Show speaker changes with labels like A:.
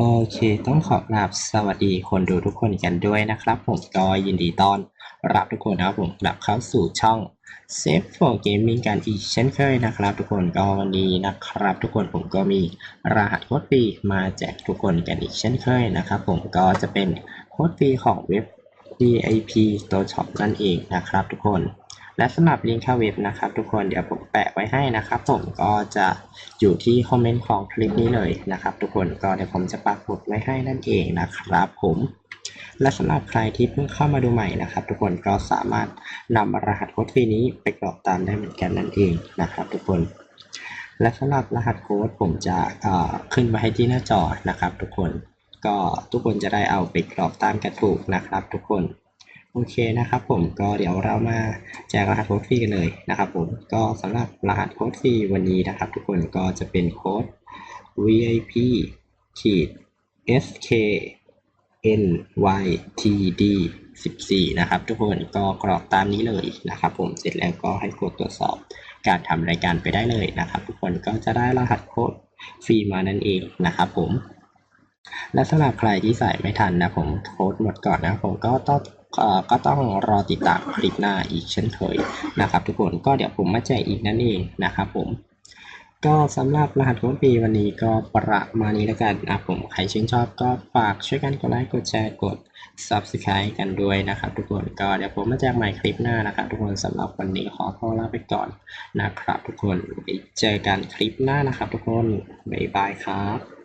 A: โอเค ต้องขอกราบสวัสดีคนดูทุกคนกันด้วยนะครับ ผมก็ยินดีต้อนรับทุกคนนะครับผมกลับเข้าสู่ช่อง Safe for Gaming กันอีกเช่นเคยนะครับ ทุกคนก็วันนี้นะครับ ทุกคนผมก็มีรหัสโค้ดฟรีมาแจกทุกคนกันอีกเช่นเคยนะครับ ผมก็จะเป็นโค้ดฟรีของเว็บ DIP Store Shop นั่นเองนะครับ ทุกคน และสำหรับลิงก์เข้าเว็บนะครับทุกคนเดี๋ยวผมแปะไว้ให้นะครับผมก็จะอยู่ที่คอมเมนต์ของคลิปนี้เลยนะครับ ทุกคนก็เดี๋ยวผมจะปักหมุดไว้ให้นั่นเองนะครับผมและสำหรับใครที่เพิ่งเข้ามาดูใหม่นะครับ ทุกคนก็สามารถนำรหัสโค้ดฟรีนี้ไปกรอกตามได้เหมือนกันนั่นเองนะครับ ทุกคน และสำหรับรหัสโค้ดผมจะขึ้นไว้ให้ที่หน้าจอนะครับ ทุกคนก็ทุกคนจะได้เอาไปกรอกตามกันถูกนะครับ ทุกคน โอเคนะครับผมก็เดี๋ยวเรามาแจกรหัสโค้ดฟรีกันเลยนะครับผมก็สำหรับรหัสโค้ดฟรีวันนี้นะครับ ทุกคนก็จะเป็นโค้ด VIP ขีด SK N Y T D 14 นะครับ ทุกคนก็กรอกตามนี้เลยนะครับ ผมเสร็จแล้วก็ให้กดตรวจสอบการทำรายการไปได้เลยนะครับ ทุกคนก็จะได้รหัสโค้ดฟรีมานั่นเองนะครับผม และสำหรับใครที่ใส่ไม่ทันนะผมโค้ดหมดก่อนนะผมก็ต้องก็ต้องรอติดตามคลิปหน้าอีกเช่นเคยนะครับ ทุกคนก็เดี๋ยวผมมาแจกอีกนั่นเองนะครับผมก็สำหรับรหัสโค้ดปีวันนี้ก็ประมาณนี้แล้วกันนะผมใครชื่นชอบก็ฝากช่วยกันกดไลค์กดแชร์กด Subscribe กันด้วยนะครับทุกคนก็เดี๋ยวผมมาแจกใหม่คลิปหน้านะครับทุกคนสำหรับวันนี้ขอตัวลาไปก่อนนะครับ ทุกคนไว้เจอกันคลิปหน้านะครับ ทุกคนบ๊ายบายครับ